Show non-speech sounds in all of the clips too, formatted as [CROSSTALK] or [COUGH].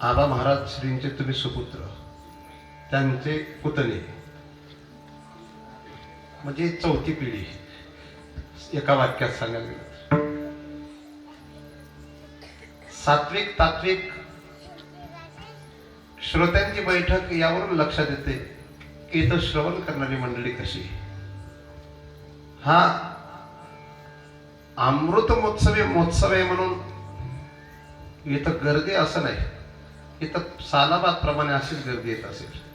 आबा महाराज श्रींचे तुम्ही सुपुत्र त्यांचे पुतणे म्हणजे चौथी पिढी एका वाक्यात सांगायला गेलं सात्विक तात्विक श्रोत्यांची बैठक यावरून लक्षात येते की इथं श्रवण करणारी मंडळी कशी? हा अमृत महोत्सवी महोत्सव आहे म्हणून इथं गर्दी असं नाही. इथं सालाबाद प्रमाणे अशीच गर्दी येत असेल.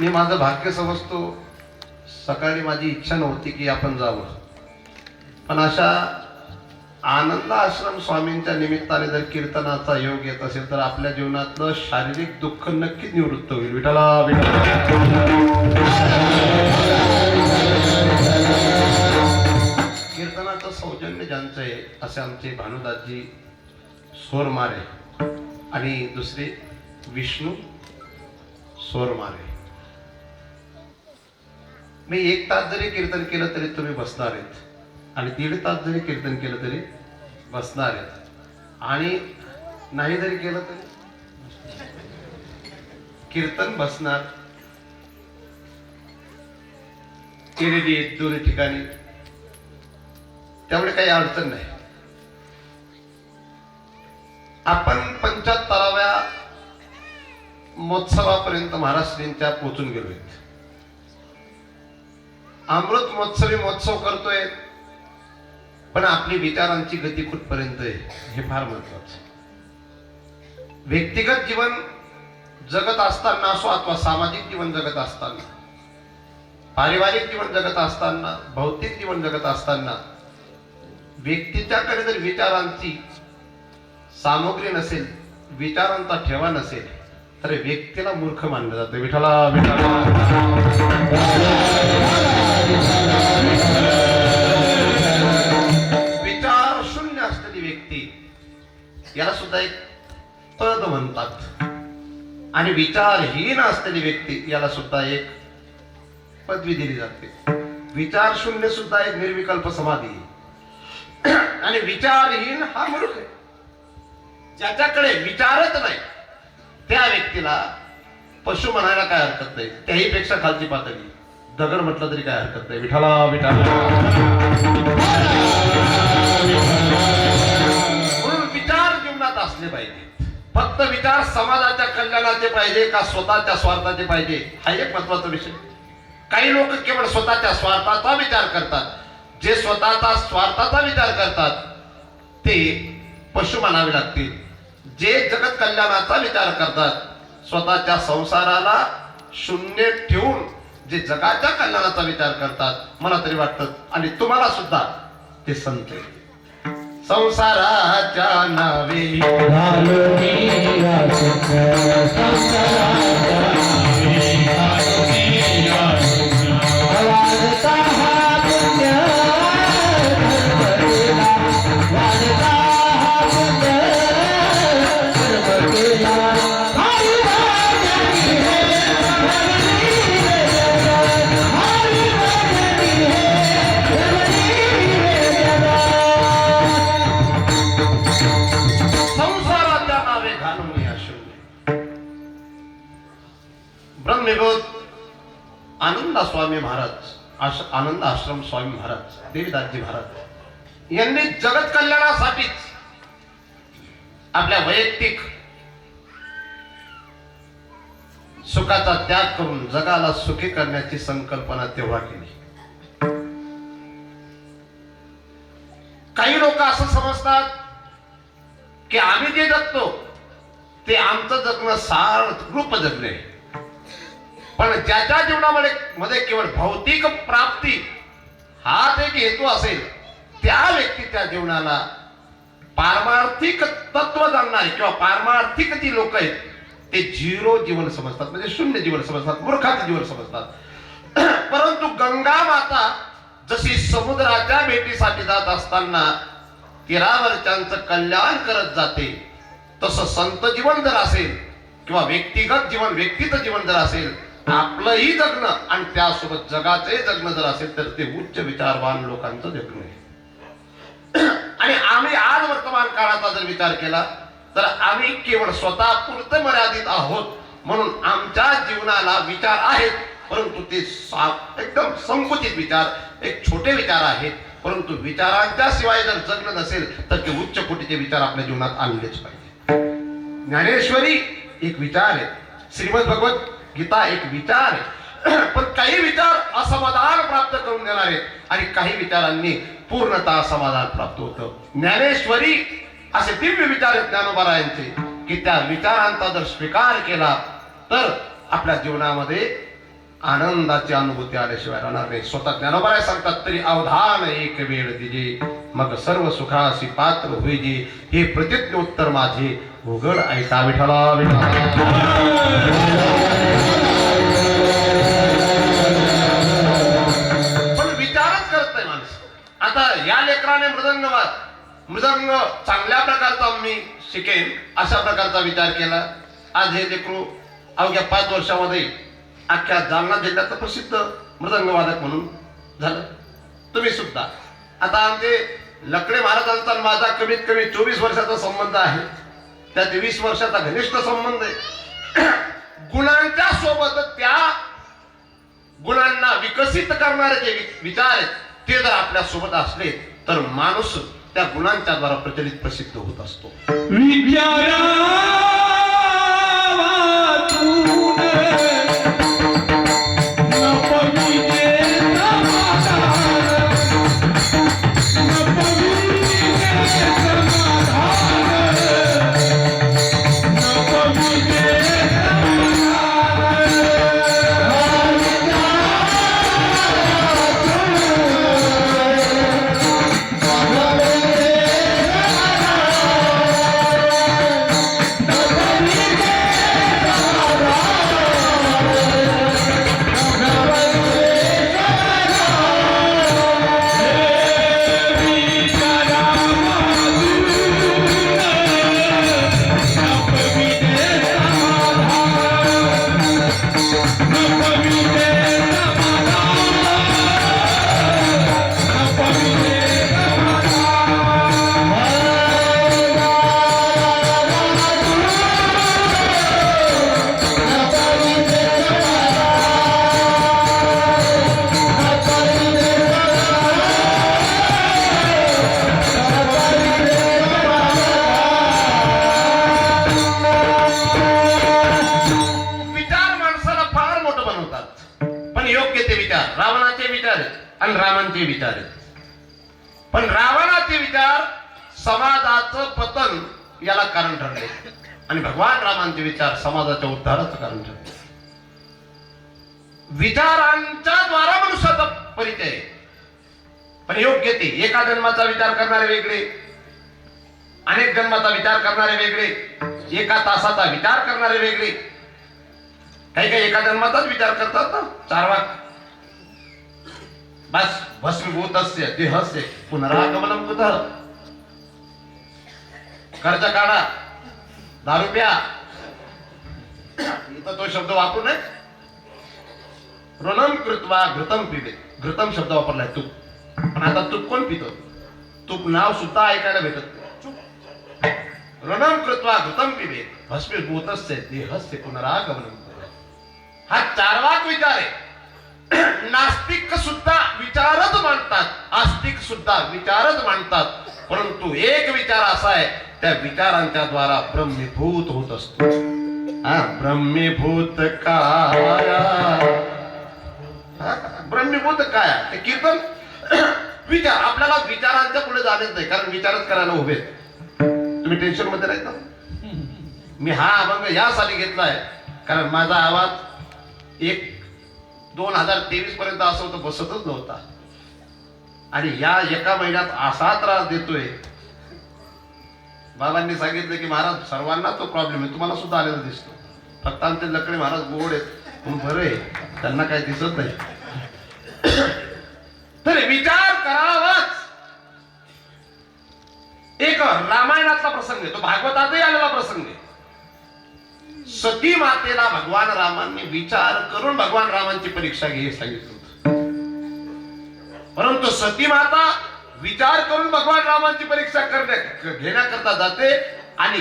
मी माझं भाग्य समजतो. सकाळी माझी इच्छा नव्हती की आपण जावं. पण अशा आनंद आश्रम स्वामींच्या निमित्ताने जर कीर्तनाचा योग येत असेल तर आपल्या जीवनातलं शारीरिक दुःख नक्कीच निवृत्त होईल. विठाला विठाला सौजन्य आहे असे आमचे भानुदासजी सोरमारे आणि दुसरे विष्णू सोरमारे मी एक तास जरी कीर्तन केलं तरी तुम्ही बसणार आहेत. आणि दीड तास जरी कीर्तन केलं तरी बसणार आहेत. आणि नाही जरी केलं तरी कीर्तन बसणार. केलेली आहेत दोन्ही ठिकाणी त्यामुळे काही अडचण नाही. आपण पंच्याहत्तराव्या महोत्सवापर्यंत महाराष्ट्रींच्या पोचून गेलोय अमृत महोत्सवी महोत्सव करतोय पण आपली विचारांची गती कुठपर्यंत आहे हे फार महत्वाचं व्यक्तिगत जीवन जगत असताना असो अथवा सामाजिक जीवन जगत असताना पारिवारिक जीवन जगत असताना भौतिक जीवन जगत असताना व्यक्तीच्याकडे जर विचारांची सामग्री नसेल विचारांचा ठेवा नसेल तर व्यक्तीला मूर्ख मानलं जातं. विठाला विचार शून्य असलेली व्यक्ती याला सुद्धा एक पद म्हणतात. आणि विचारहीन असलेली व्यक्ती याला सुद्धा एक पदवी दिली जाते. विचार शून्य सुद्धा एक निर्विकल्प समाधी. आहे. [COUGHS] आणि विचारहीन हा मूर्ख आहे. ज्याच्याकडे विचारच नाही त्या व्यक्तीला पशु म्हणायला काय हरकत नाही. त्याही पेक्षा खालची पातळी. दगड म्हटलं तरी काय हरकत नाही. विठाला विठाला म्हणून विचार जीवनात असले पाहिजे. फक्त विचार समाजाच्या कल्याणाचे पाहिजे का स्वतःच्या स्वार्थाचे पाहिजे? हा एक महत्त्वाचा विषय. काही लोक केवळ स्वतःच्या स्वार्थाचा विचार करतात. जे स्वतःचा स्वार्थाचा विचार करतात ते पशु म्हणावे लागतील. जे जगत कल्याणाचा विचार करतात स्वतःच्या संसाराला शून्य ठेवून जे जगाच्या कल्याणाचा विचार करतात मला तरी वाटतं आणि तुम्हाला सुद्धा ते संत संसाराच्या नावे. निघत आनंदा स्वामी महाराज आनंद आश्रम स्वामी महाराज देवीदासजी महाराज. यांनी जगत कल्याणासाठीच आपल्या वैयक्तिक सुखाचा त्याग करून जगाला सुखी करण्याची संकल्पना तेव्हा केली. काही लोक असं समजतात की आम्ही जे जगतो ते आमचं जगणं सार रूप जगणे. पण ज्याच्या जीवनामध्ये मध्ये केवळ भौतिक प्राप्ती हाच एक हेतू असेल त्या व्यक्तीच्या जीवनाला पारमार्थिक तत्व जाणणारे किंवा पारमार्थिक जी लोक आहेत ते झिरो जीवन समजतात म्हणजे शून्य जीवन समजतात मूर्खाचे जीवन समजतात. [CLEARS THROAT] परंतु गंगा माता जशी समुद्राच्या भेटीसाठी जात असताना तीरावरच्यांचं कल्याण करत जाते तसं संत जीवन जर असेल किंवा व्यक्तिगत जीवन व्यक्तीचं जीवन जर असेल आपलंही जगणं आणि त्यासोबत जगाचंही जगणं जर असेल तर ते उच्च विचारवान लोकांचं जगणं आहे. काळाचा जर विचार केला तर आम्ही केवळ स्वतः पुरतं मर्यादित आहोत म्हणून आमच्या जीवनाला विचार आहेत परंतु ते सा- एकदम संकुचित विचार एक छोटे विचार आहेत परंतु विचारांच्या शिवाय जर जगणं नसेल तर ते उच्च कोटीचे विचार आपल्या जीवनात आणलेच पाहिजे. ज्ञानेश्वरी एक विचार आहे. श्रीमद भगवत गीता एक विचार आहे. [CLEARS THROAT] पण काही विचार असमाधान प्राप्त करून देणार आहेत. आणि काही विचारांनी पूर्णतः समाधान प्राप्त होतं. ज्ञानेश्वरी असे दिव्य विचार आहेत ज्ञानोबारायांचे की त्या विचारांचा जर स्वीकार केला तर आपल्या जीवनामध्ये आनंदाची अनुभूती आल्याशिवाय राहणार नाही. स्वतः ज्ञानोबाराय सांगतात तरी अवधान एक वेळ दिजे मग सर्व सुखासी पात्र होईजे. हे प्रतिज्ञोत्तर माझे. उघड ऐका विठाला पण विचारच करत नाही माणूस. आता या लेकराने मृदंग मृदंग चांगल्या प्रकारचा मी शिकेन अशा प्रकारचा विचार केला. आज हे लेकरू अवघ्या पाच वर्षामध्ये अख्ख्या जालना जिल्ह्याचं प्रसिद्ध मृदंगवादक म्हणून झालं. तुम्ही सुद्धा. आता आमचे लकडे महाराजांचा असताना माझा कमीत कमी चोवीस वर्षाचा संबंध आहे. त्यात वीस वर्षाचा घनिष्ठ संबंध आहे. [CLEARS THROAT] गुणांच्या सोबत त्या गुणांना विकसित करणारे जे विचार आहेत ते जर आपल्यासोबत असले तर माणूस त्या गुणांच्या द्वारा प्रचलित प्रसिद्ध होत असतो. ते विचार पण रावणा ते विचार समाजाचं पतन याला कारण ठरले. आणि भगवान रामांचे विचार समाजाच्या उद्धाराचं कारण ठरले. विचारांच्या द्वारा मनुष्याचा परिचय पण योग्य ते. एका जन्माचा विचार करणारे वेगळे अनेक जन्माचा विचार करणारे वेगळे एका तासाचा विचार करणारे वेगळे. काही काही एका जन्माचाच विचार करतात ना चार वाक बस भस्मीभूतस्य देहस्य पुनरागमनम कुतः कर्ज काढा। दारू प्या इथं तो शब्द वापरू नये ऋणम कृत्वा घृतम पिबे. घृतम शब्द वापरलाय तूप. पण आता तूप कोण पितो? तूप नाव सुद्धा ऐकायला भेटत ऋणम कृत्वा घृतम पिबे. भस्मीभूतस्य देहस्य पुनरागमनम हा चारवाक विचार आहे. नास्तिक सुद्धा विचारच मांडतात आस्तिक सुद्धा विचारच मांडतात. परंतु एक विचार असा आहे त्या विचारांच्या द्वारा ब्रह्मीभूत होत असतो. हा ब्रह्मीभूत काय? ब्रह्मीभूत काय? ते कीर्तन? विचार आपल्याला विचारांच्या पुढे जाणेच नाही कारण विचारच करायला उभे तुम्ही टेन्शनमध्ये राहत मी हा अभंग यासाठी घेतलाय कारण माझा आवाज एक दोन हजार तेवीस पर्यंत असं होतं बसतच नव्हता. आणि या एका महिन्यात असा त्रास देतोय. बाबांनी सांगितलं की महाराज सर्वांना तो प्रॉब्लेम आहे तुम्हाला सुद्धा आलेला दिसतो. फक्त आमचे लकडे महाराज गोड आहेत. म्हणून बरं आहे त्यांना काही दिसत नाही. तर विचार करावाच. एक रामायणातला प्रसंग आहे तो भागवतातही आलेला प्रसंग आहे. सती मातेला भगवान रामांनी विचार करून भगवान रामांची परीक्षा घे हे सांगितलं होतं. परंतु सती माता विचार करून भगवान रामांची परीक्षा करण्या घेण्याकरता जाते आणि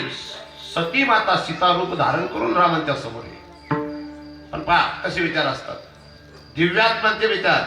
सती माता सीता रूप धारण करून रामांच्या समोर ये पण पहा कसे विचार असतात? दिव्यात्मांचे विचार.